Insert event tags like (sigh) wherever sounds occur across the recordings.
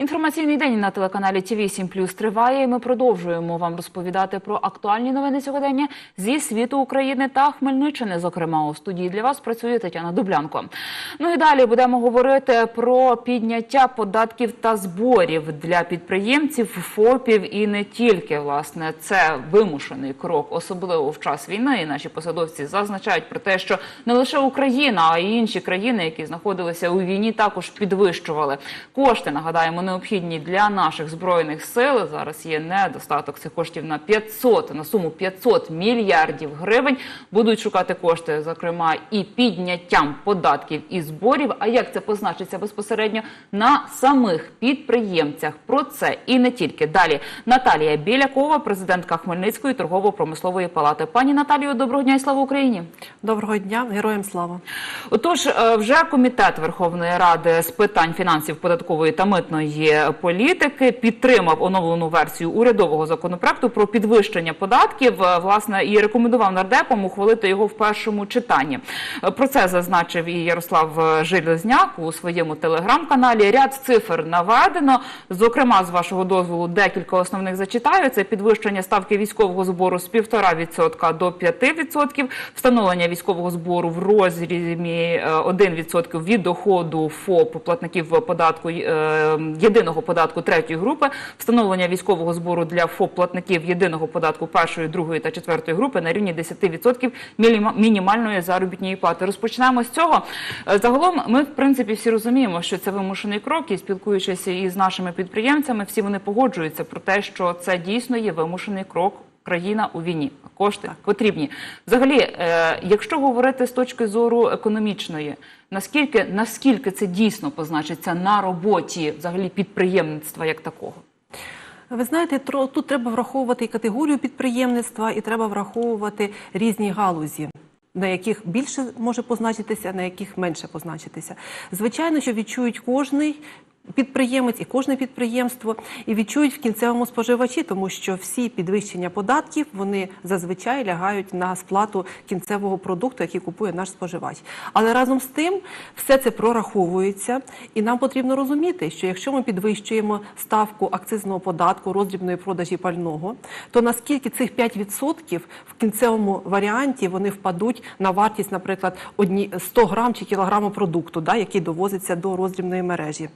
Інформаційний день на телеканалі ТВ 7 Плюс триває. і Ми продовжуємо вам розповідати про актуальні новини сьогодення зі світу України та Хмельниччини. Зокрема, у студії для вас працює Тетяна Дублянко. Ну і далі будемо говорити про підняття податків та зборів для підприємців, ФОПів і не тільки. Власне, це вимушений крок, особливо в час війни. І наші посадовці зазначають про те, що не лише Україна, а й інші країни, які знаходилися у війні, також підвищували кошти. Нагадаємо, необхідні для наших збройних сил. Зараз є недостаток цих коштів на 500, на суму 500 мільярдів гривень. Будуть шукати кошти, зокрема, і підняттям податків і зборів. А як це позначиться безпосередньо на самих підприємцях? Про це і не тільки далі. Наталія Білякова, президентка Хмельницької торгово-промислової палати. Пані Наталію, доброго дня і слава Україні. Доброго дня, героям слава. Отож, е, вже комітет Верховної Ради з питань фінансів, податкової та митної політики підтримав оновлену версію урядового законопроекту про підвищення податків. е, Власне, і рекомендував нардепам ухвалити його в першому читанні. Е, Про це зазначив і Ярослав е, Железняк у своєму телеграм-каналі. Ряд цифр наведено. Зокрема, з вашого дозволу, декілька основних зачитаю. Це підвищення ставки військового збору з 1,5% до 5%, встановлення військового збору в розрізі е, 1% від доходу ФОП платників податку е, єдиного податку третьої групи, встановлення військового збору для ФОП платників єдиного податку першої, другої та четвертої групи на рівні 10% мінімальної заробітної плати. Розпочнемо з цього. Е, Загалом, ми в принципі всі розуміємо, що це вимушений крок, і спілкуючись із нашими підприємцями, всі вони погоджуються про те, що це дійсно є вимушений крок. Країна у війні, кошти потрібні. Взагалі, е, якщо говорити з точки зору економічної, наскільки наскільки це дійсно позначиться на роботі взагалі підприємництва як такого? Ви знаєте, тут треба враховувати і категорію підприємництва, і треба враховувати різні галузі. На яких більше може позначитися, на яких менше позначитися. Звичайно, що відчують кожний підприємець і кожне підприємство, і відчують в кінцевому споживачі, тому що всі підвищення податків вони зазвичай лягають на сплату кінцевого продукту, який купує наш споживач. Але разом з тим все це прораховується, і нам потрібно розуміти, що якщо ми підвищуємо ставку акцизного податку роздрібної продажі пального, то наскільки цих 5% в кінцевому варіанті вони впадуть на вартість, наприклад, одні 100 грам чи кілограму продукту, який довозиться до роздрібної мережі.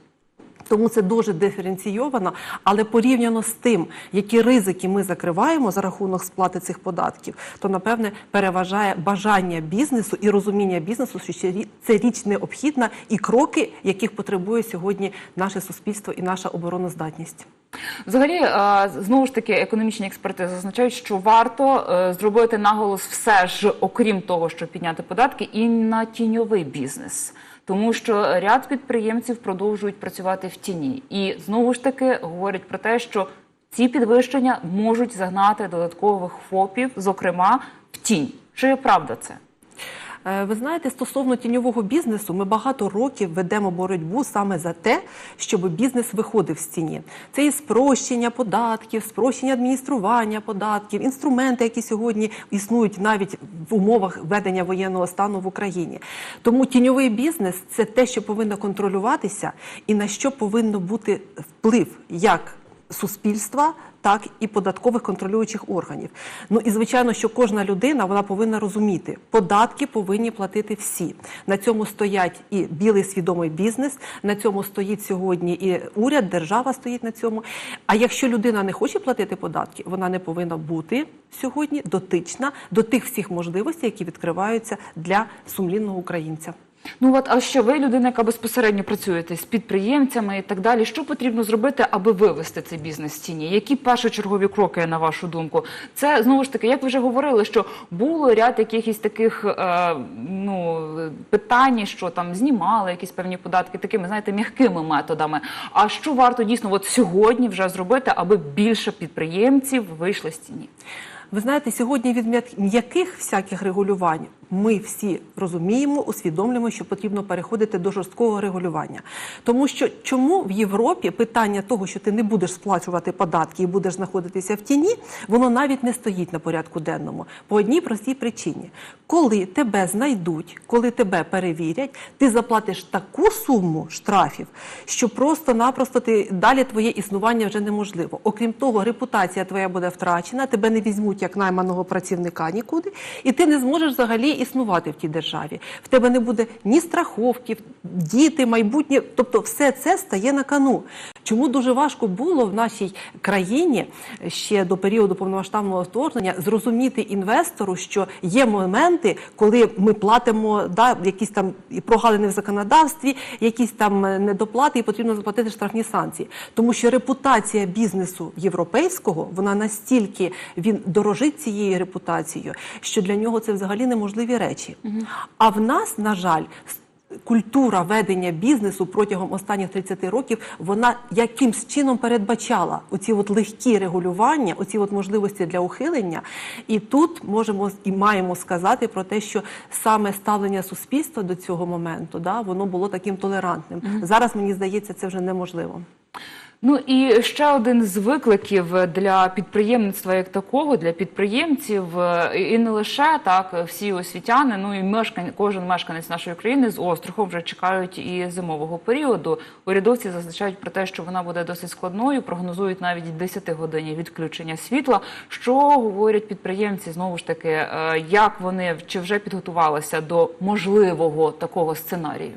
Тому це дуже диференційовано, але порівняно з тим, які ризики ми закриваємо за рахунок сплати цих податків, то напевне переважає бажання бізнесу і розуміння бізнесу, що це річ необхідна, і кроки, яких потребує сьогодні наше суспільство і наша обороноздатність. Взагалі, е, знову ж таки, економічні експерти зазначають, що варто е, зробити наголос все ж, окрім того, щоб підняти податки, і на тіньовий бізнес. Тому що ряд підприємців продовжують працювати в тіні, і знову ж таки говорять про те, що ці підвищення можуть загнати додаткових ФОПів, зокрема в тінь. Чи правда це? Е, Ви знаєте, стосовно тіньового бізнесу, ми багато років ведемо боротьбу саме за те, щоб бізнес виходив з тіні. Це і спрощення податків, спрощення адміністрування податків, інструменти, які сьогодні існують навіть в умовах ведення воєнного стану в Україні. Тому тіньовий бізнес це те, що повинно контролюватися, і на що повинно бути вплив як суспільства, так і податкових контролюючих органів. Ну і звичайно, що кожна людина вона повинна розуміти, податки повинні платити всі. На цьому стоять і білий свідомий бізнес. На цьому стоїть сьогодні і уряд, держава стоїть на цьому. А якщо людина не хоче платити податки, вона не повинна бути сьогодні дотична до тих всіх можливостей, які відкриваються для сумлінного українця. Ну от, а що ви людина, яка безпосередньо працюєте з підприємцями і так далі? Що потрібно зробити, аби вивести цей бізнес з тіні? Які першочергові кроки на вашу думку? Це знову ж таки, як ви вже говорили, що було ряд якихось таких е, ну питань, що там знімали якісь певні податки, такими знаєте, м'якими методами. А що варто дійсно от сьогодні вже зробити, аби більше підприємців вийшли з тіні? Ви знаєте, сьогодні від м'яких всяких регулювань ми всі розуміємо, усвідомлюємо, що потрібно переходити до жорсткого регулювання. Тому що чому в Європі питання того, що ти не будеш сплачувати податки і будеш знаходитися в тіні, воно навіть не стоїть на порядку денному по одній простій причині. Коли тебе знайдуть, коли тебе перевірять, ти заплатиш таку суму штрафів, що просто-напросто ти далі твоє існування вже неможливо. Окрім того, репутація твоя буде втрачена, тебе не візьмуть як найманого працівника нікуди, і ти не зможеш взагалі існувати в тій державі. В тебе не буде ні страховки, діти, майбутнє. Тобто, все це стає на кону. Чому дуже важко було в нашій країні ще до періоду повномасштабного вторгнення зрозуміти інвестору, що є моменти, коли ми платимо да, якісь там прогалини в законодавстві, якісь там недоплати, і потрібно заплатити штрафні санкції. Тому що репутація бізнесу європейського вона настільки він дорожить цією репутацією, що для нього це взагалі неможливі речі. А в нас, на жаль, культура ведення бізнесу протягом останніх 30 років вона якимсь чином передбачала оці от легкі регулювання, оці от можливості для ухилення. І тут можемо і маємо сказати про те, що саме ставлення суспільства до цього моменту да, воно було таким толерантним. Зараз мені здається, це вже неможливо. Ну і ще один з викликів для підприємництва як такого, для підприємців, е, і не лише так, всі освітяни, ну і мешкань, кожен мешканець нашої країни з острахом вже чекають і зимового періоду. Урядовці зазначають про те, що вона буде досить складною, прогнозують навіть 10 годині відключення світла. Що говорять підприємці знову ж таки, е, як вони чи вже підготувалися до можливого такого сценарію?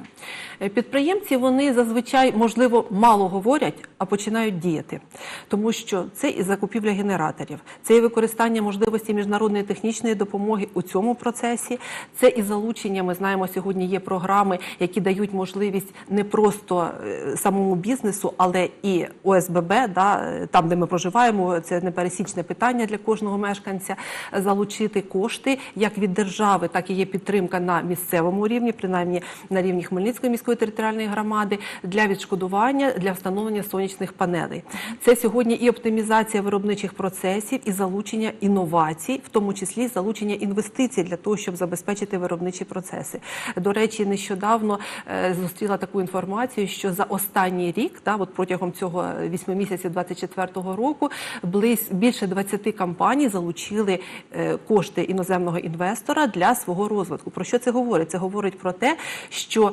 Е, Підприємці вони зазвичай можливо мало говорять, а починають діяти, тому що це і закупівля генераторів, це і використання можливості міжнародної технічної допомоги у цьому процесі, це і залучення. Ми знаємо, сьогодні є програми, які дають можливість не просто е, самому бізнесу, але і ОСББ, да, е, там де ми проживаємо, це непересічне питання для кожного мешканця. Залучити кошти як від держави, так і є підтримка на місцевому рівні, принаймні на рівні Хмельницької міської територіальної громади для відшкодування для встановлення сонячних панелей. Це сьогодні і оптимізація виробничих процесів, і залучення інновацій, в тому числі залучення інвестицій для того, щоб забезпечити виробничі процеси. До речі, нещодавно е, зустріла таку інформацію, що за останній рік, да, от протягом цього вісьми місяців 24-го року, близь більше 20 компаній залучили е, кошти іноземного інвестора для свого розвитку. Про що це говорить? Це говорить про те, що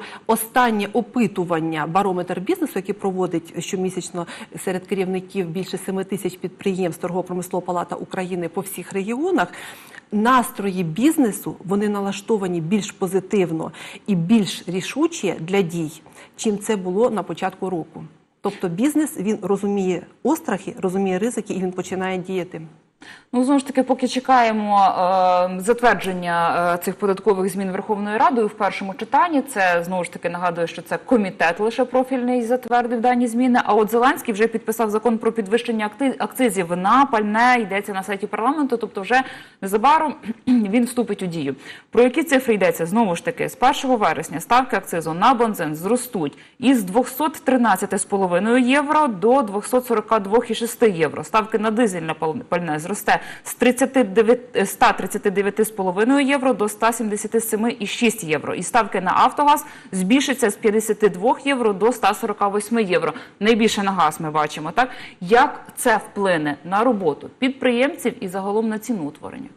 останнє опитування барометр бізнесу, який проводить щомісячно серед керівників більше 7 тисяч підприємств торгово-промислова палата України по всіх регіонах. Настрої бізнесу вони налаштовані більш позитивно і більш рішучі для дій, чим це було на початку року. Тобто бізнес він розуміє острахи, розуміє ризики і він починає діяти. Ну, знову ж таки, поки чекаємо е, затвердження е, цих податкових змін Верховною Радою в першому читанні. Це знову ж таки нагадую, що це комітет лише профільний затвердив дані зміни. А от Зеленський вже підписав закон про підвищення акцизів на пальне. Йдеться на сайті парламенту. Тобто, вже незабаром (clears throat) він вступить у дію. Про які цифри йдеться? Знову ж таки, з 1 вересня ставки акцизу на бензин зростуть із 213,5 євро до 242,6 євро. Ставки на дизельне пал- пальне зросте з 39, е, 139,5 євро до 177,6 євро. І ставки на Автогаз збільшаться з 52 євро до 148 євро. Найбільше на газ ми бачимо. Так як це вплине на роботу підприємців і загалом на ціну утворення?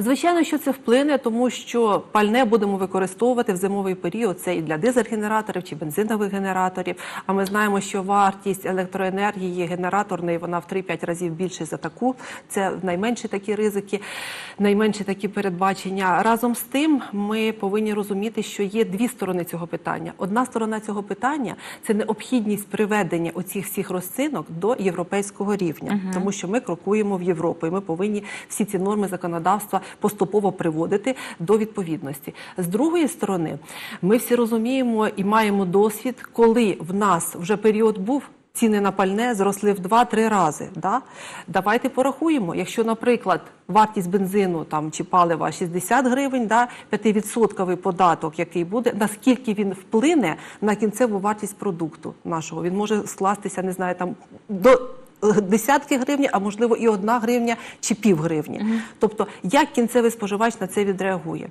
Звичайно, що це вплине, тому що пальне будемо використовувати в зимовий період. Це і для дизель-генераторів чи бензинових генераторів. А ми знаємо, що вартість електроенергії генераторної вона в 3-5 разів більше за таку. Це найменші такі ризики, найменші такі передбачення. Разом з тим, ми повинні розуміти, що є дві сторони цього питання. Одна сторона цього питання це необхідність приведення оцих всіх розцінок до європейського рівня, тому що ми крокуємо в Європу, і ми повинні всі ці норми законодавства поступово приводити до відповідності. З другої сторони, ми всі розуміємо і маємо досвід, коли в нас вже період був. Ціни на пальне зросли в 2-3 рази. Да? Давайте порахуємо. Якщо, наприклад, вартість бензину там чи палива 60 гривень, да, 5% податок, який буде, наскільки він вплине на кінцеву вартість продукту нашого? Він може скластися, не знаю, там до десятки гривні, а можливо і одна гривня чи пів гривні. Тобто, як кінцевий споживач на це відреагує?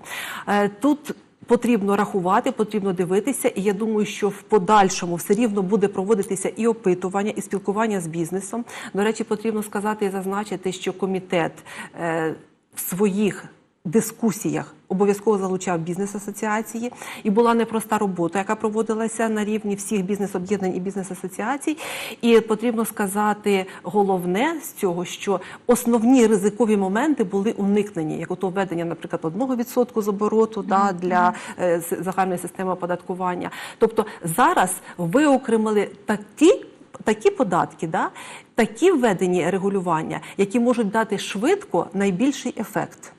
Е, Тут Потрібно рахувати, потрібно дивитися, і я думаю, що в подальшому все рівно буде проводитися і опитування, і спілкування з бізнесом. До речі, потрібно сказати і зазначити, що комітет е, в своїх дискусіях обов'язково залучав бізнес-асоціації, і була непроста робота, яка проводилася на рівні всіх бізнес-об'єднань і бізнес-асоціацій. І потрібно сказати головне з цього, що основні ризикові моменти були уникнені, як ото введення, наприклад, 1% з обороту да, для е, загальної системи оподаткування. Тобто зараз виокремили такі. Такі податки, да, такі введені регулювання, які можуть дати швидко найбільший ефект.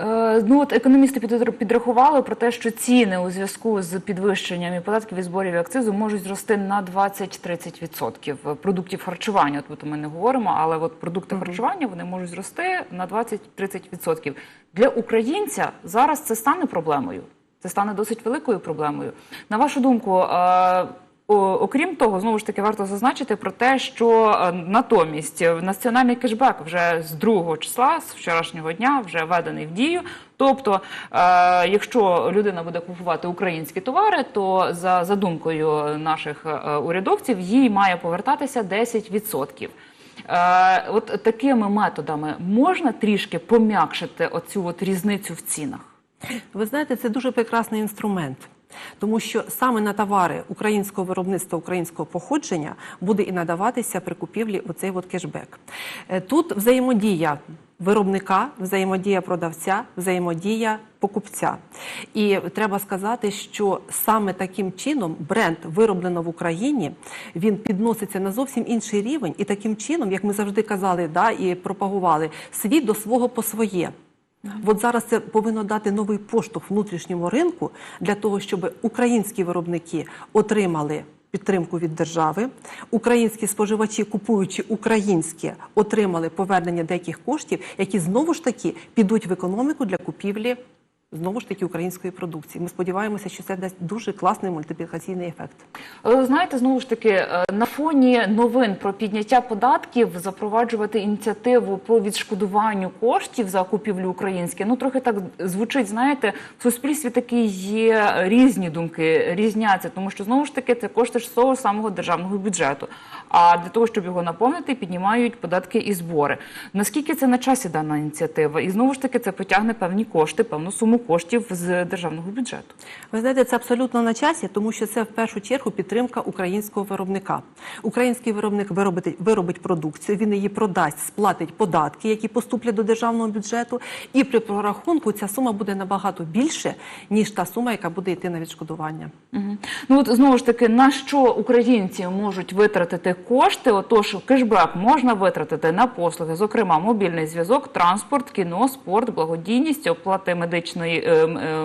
Е, Ну от економісти підрахували про те, що ціни у зв'язку з підвищенням і податків і зборів і акцизу можуть зрости на 20-30% продуктів харчування. От ми не говоримо, але от продукти харчування вони можуть зрости на 20-30%. Для українця зараз це стане проблемою. Це стане досить великою проблемою. На вашу думку, е, окрім того, знову ж таки варто зазначити про те, що е, натомість е, національний кешбек вже з 2 числа, з вчорашнього дня, вже введений в дію. Тобто, е, якщо людина буде купувати українські товари, то за задумкою наших урядовців їй має повертатися 10%. Е, от такими методами можна трішки пом'якшити оцю от різницю в цінах. Ви знаєте, це дуже прекрасний інструмент. Тому що саме на товари українського виробництва, українського походження буде і надаватися при купівлі оцей от кешбек. Е, Тут взаємодія виробника, взаємодія продавця, взаємодія покупця. І треба сказати, що саме таким чином бренд вироблено в Україні, він підноситься на зовсім інший рівень, і таким чином, як ми завжди казали, да, і пропагували, світ до свого по своє. От зараз це повинно дати новий поштовх внутрішньому ринку для того, щоб українські виробники отримали підтримку від держави, українські споживачі, купуючи українське, отримали повернення деяких коштів, які знову ж таки підуть в економіку для купівлі. Знову ж таки української продукції. Ми сподіваємося, що це дасть дуже класний мультиплікаційний ефект. Але знаєте, знову ж таки, е, на фоні новин про підняття податків запроваджувати ініціативу по відшкодуванню коштів за купівлю українське. Ну трохи так звучить. Знаєте, в суспільстві такі є різні думки, різняться, тому що знову ж таки це кошти ж того самого державного бюджету. А для того, щоб його наповнити, піднімають податки і збори. Наскільки це на часі дана ініціатива? І знову ж таки це потягне певні кошти, певну суму коштів з державного бюджету. Ви знаєте, це абсолютно на часі, тому що це в першу чергу підтримка українського виробника. Український виробник виробить, виробить продукцію, він її продасть, сплатить податки, які поступлять до державного бюджету. І при прорахунку ця сума буде набагато більше, ніж та сума, яка буде йти на відшкодування. Мгм. Ну от знову ж таки, на що українці можуть витратити кошти? Отож, кешбек можна витратити на послуги, зокрема мобільний зв'язок, транспорт, кіно, спорт, благодійність, оплати медичної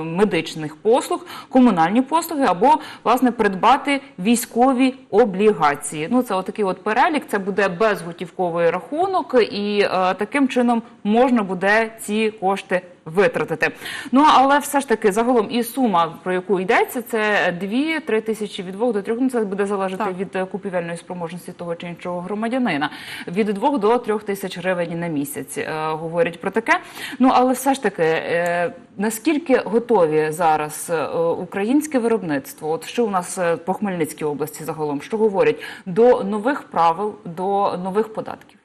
медичних послуг, комунальні послуги або власне придбати військові облігації. Ну це отакий от перелік. Це буде безготівковий рахунок, і е, таким чином можна буде ці кошти витратити. Ну але все ж таки загалом і сума, про яку йдеться, це 2-3 тисячі від 2 до 3, ну це буде залежати Так. від е, купівельної спроможності того чи іншого громадянина. Від 2 до 3 тисяч гривень на місяць е, говорять про таке. Ну але все ж таки, е, наскільки готові зараз е, українське виробництво? От що у нас е, по Хмельницькій області загалом, що говорять до нових правил, до нових податків?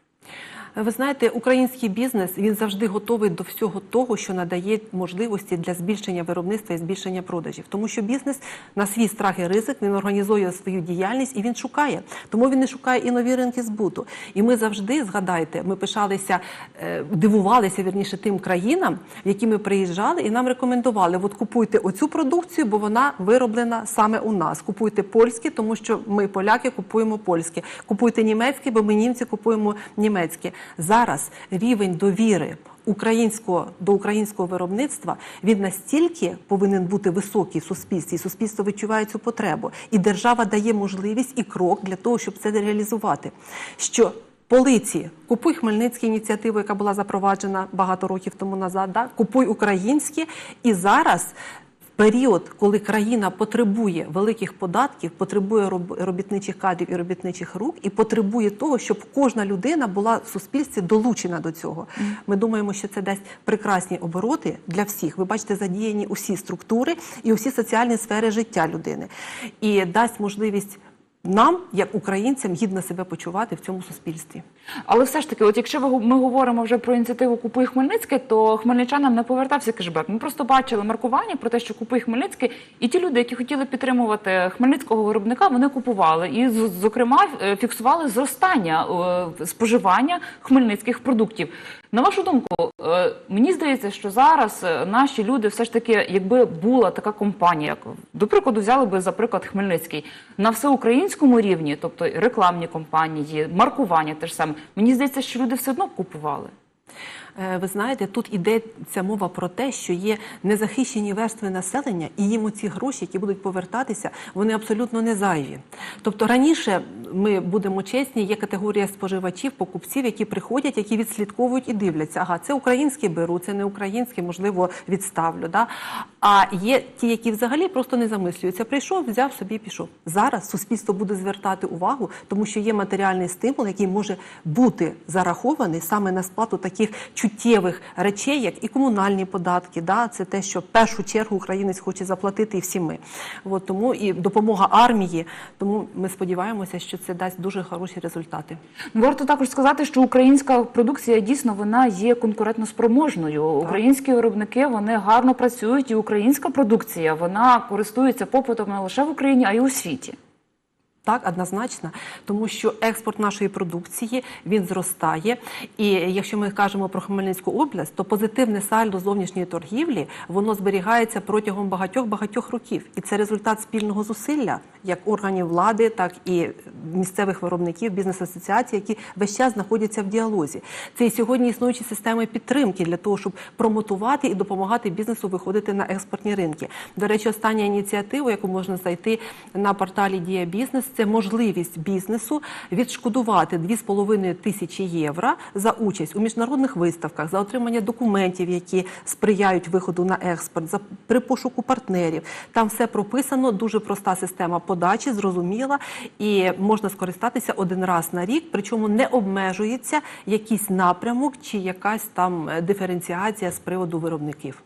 Ви знаєте, український бізнес він завжди готовий до всього того, що надає можливості для збільшення виробництва і збільшення продажів. Тому що бізнес на свій страх і ризик він організує свою діяльність і він шукає. Тому він не шукає і нові ринки збуту. І ми завжди згадайте, ми пишалися, е, дивувалися вірніше тим країнам, в які ми приїжджали, і нам рекомендували: от купуйте оцю продукцію, бо вона вироблена саме у нас. Купуйте польське, тому що ми поляки купуємо польське. Купуйте німецьке, бо ми німці купуємо німецьке. Зараз рівень довіри українського до українського виробництва він настільки повинен бути високий в суспільстві, суспільство відчуває цю потребу, і держава дає можливість і крок для того, щоб це реалізувати. Що Полиці, купуй Хмельницьку ініціативу, яка була запроваджена багато років тому назад. Да? Купуй українське, і зараз період, коли країна потребує великих податків, потребує роб- робітничих кадрів і робітничих рук, і потребує того, щоб кожна людина була в суспільстві долучена до цього. Ми думаємо, що це дасть прекрасні обороти для всіх. Ви бачите, задіяні усі структури і усі соціальні сфери життя людини, і дасть можливість нам, як українцям, гідно себе почувати в цьому суспільстві. Але все ж таки, от якщо ми говоримо вже про ініціативу Купуй Хмельницький, то хмельничанам не повертався кешбек. Ми просто бачили маркування про те, що Купуй Хмельницький, і ті люди, які хотіли підтримувати хмельницького виробника, вони купували і зокрема фіксували зростання е, споживання хмельницьких продуктів. На вашу думку, е, мені здається, що зараз е, наші люди все ж таки, якби була така компанія, як до прикладу, взяли би за приклад Хмельницький на всеукраїнському рівні, тобто рекламні компанії, маркування теж саме. Мені здається, що люди все одно купували. Е, Ви знаєте, тут йдеться мова про те, що є незахищені верстви населення, і їм оці гроші, які будуть повертатися, вони абсолютно не зайві. Тобто раніше ми будемо чесні, є категорія споживачів, покупців, які приходять, які відслідковують і дивляться. Ага, це українські беру, це не українські, можливо, відставлю. Да? А є ті, які взагалі просто не замислюються. Прийшов, взяв собі, пішов. Зараз суспільство буде звертати увагу, тому що є матеріальний стимул, який може бути зарахований саме на сплату таких чуттєвих речей, як і комунальні податки. Да? Це те, що в першу чергу українець хоче заплатити, і всі ми. От тому і допомога армії. Тому ми сподіваємося, що це дасть дуже хороші результати. Варто також сказати, що українська продукція дійсно вона є конкурентноспроможною. Українські виробники вони гарно працюють, і українська продукція вона користується попитом не лише в Україні, а й у світі. Так, однозначно, тому що експорт нашої продукції він зростає. І якщо ми кажемо про Хмельницьку область, то позитивне сальдо зовнішньої торгівлі воно зберігається протягом багатьох багатьох років, і це результат спільного зусилля як органів влади, так і місцевих виробників, бізнес-асоціацій, які весь час знаходяться в діалозі. Це і сьогодні існуючі системи підтримки для того, щоб промотувати і допомагати бізнесу виходити на експортні ринки. До речі, остання ініціатива, яку можна знайти на порталі Дія Бізнес, це можливість бізнесу відшкодувати 2,5 тисячі євро за участь у міжнародних виставках, за отримання документів, які сприяють виходу на експорт, за при пошуку партнерів. Там все прописано, дуже проста система подачі, зрозуміла, і можна скористатися один раз на рік, причому не обмежується якийсь напрямок чи якась там диференціація з приводу виробників.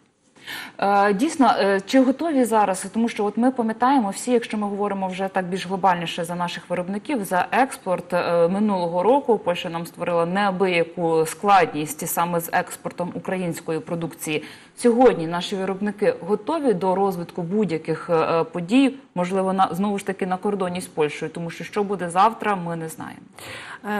Е, Дійсно, е, чи готові зараз? Тому що от ми пам'ятаємо всі, якщо ми говоримо вже так більш глобальніше за наших виробників, за експорт е, минулого року Польща нам створила неабияку складність саме з експортом української продукції. Сьогодні наші виробники готові до розвитку будь-яких подій, можливо, на знову ж таки на кордоні з Польщею, тому що що буде завтра, ми не знаємо.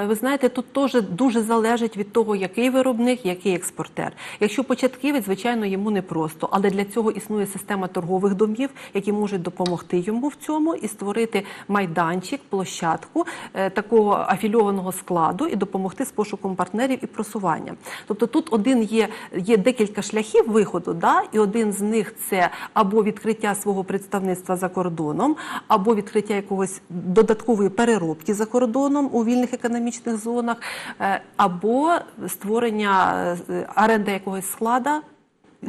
Ви знаєте, тут теж дуже залежить від того, який виробник, який експортер. Якщо початківець, звичайно, йому непросто, але для цього існує система торгових домів, які можуть допомогти йому в цьому і створити майданчик, площадку е, такого афільованого складу і допомогти з пошуком партнерів і просуванням. Тобто тут один є, є декілька шляхів виходу, да, і один з них це або відкриття свого представництва за кордоном, або відкриття якогось додаткової переробки за кордоном у вільних економічних зонах, е, або створення е, оренда якогось склада.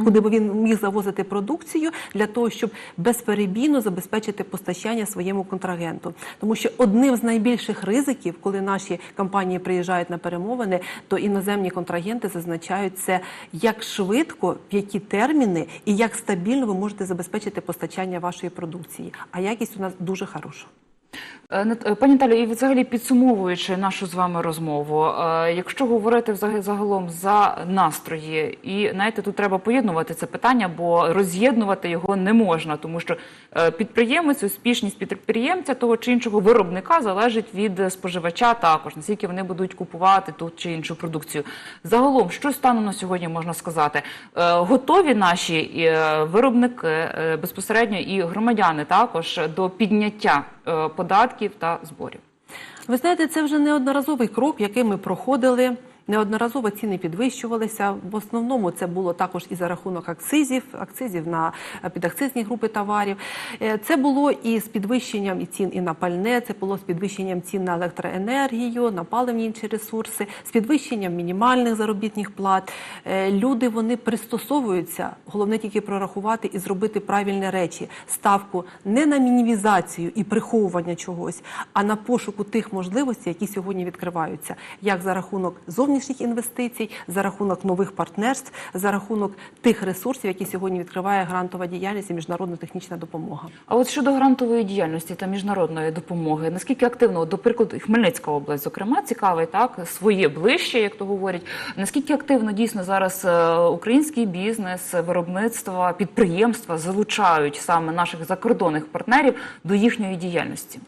Куди б він міг завозити продукцію для того, щоб безперебійно забезпечити постачання своєму контрагенту, тому що одним з найбільших ризиків, коли наші компанії приїжджають на перемовини, то іноземні контрагенти зазначають це як швидко, в які терміни і як стабільно ви можете забезпечити постачання вашої продукції. А якість у нас дуже хороша. Е, е, Пані Наталю, і взагалі підсумовуючи нашу з вами розмову, е, якщо говорити загалом за настрої, і знаєте, тут треба поєднувати це питання, бо роз'єднувати його не можна, тому що підприємець, успішність підприємця того чи іншого виробника залежить від споживача також, наскільки вони будуть купувати ту чи іншу продукцію. Загалом, що станом на сьогодні можна сказати? Готові наші виробники безпосередньо і громадяни також до підняття е, податків та зборів. Ви знаєте, це вже неодноразовий крок, який ми проходили Неодноразово ціни підвищувалися. В основному це було також і за рахунок акцизів, акцизів на е, підакцизні групи товарів. Е, Це було і з підвищенням і цін і на пальне, це було з підвищенням цін на електроенергію, на паливні інші ресурси, з підвищенням мінімальних заробітних плат. Е, Люди вони пристосовуються. Головне тільки прорахувати і зробити правильні речі. Ставку не на мінімізацію і приховування чогось, а на пошуку тих можливостей, які сьогодні відкриваються, як за рахунок зовнішніх інвестицій, за рахунок нових партнерств, за рахунок тих ресурсів, які сьогодні відкриває грантова діяльність і міжнародна технічна допомога. А от щодо грантової діяльності та міжнародної допомоги, наскільки активно, до прикладу, Хмельницька область, зокрема, цікавий так своє ближче, як то говорять. Наскільки активно дійсно зараз е, український бізнес, виробництва, підприємства залучають саме наших закордонних партнерів до їхньої діяльності?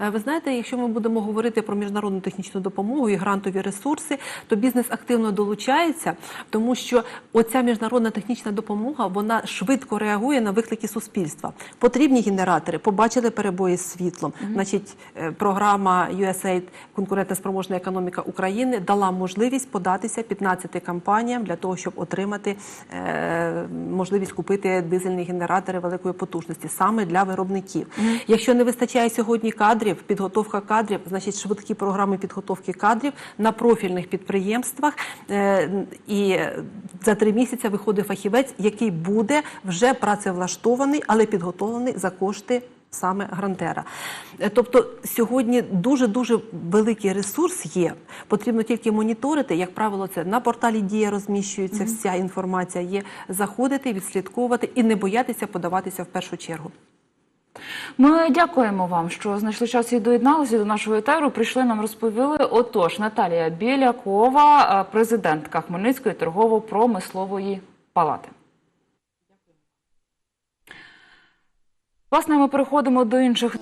Е, Ви знаєте, якщо ми будемо говорити про міжнародну технічну допомогу і грантові ресурси, то бізнес активно долучається, тому що оця міжнародна технічна допомога вона швидко реагує на виклики суспільства. Потрібні генератори, побачили перебої з світлом. Значить, е, програма USAID конкурентна спроможна економіка України дала можливість податися 15 компаніям для того, щоб отримати е, можливість купити дизельні генератори великої потужності саме для виробників. Якщо не вистачає сьогодні кадрів, підготовка кадрів, значить швидкі програми підготовки кадрів на профільних підприємствах. Е, і за три місяці виходить фахівець, який буде вже працевлаштований, але підготовлений за кошти. Саме грантера, Е, тобто сьогодні дуже дуже великий ресурс є. Потрібно тільки моніторити. Як правило, це на порталі Дія розміщується вся інформація. Є заходити, відслідковувати і не боятися подаватися в першу чергу. Ми дякуємо вам, що знайшли час і доєдналися до нашого етеру. Прийшли нам розповіли. Отож, Наталія Білякова, е, президентка Хмельницької торгово-промислової палати. Власне, ми переходимо до інших.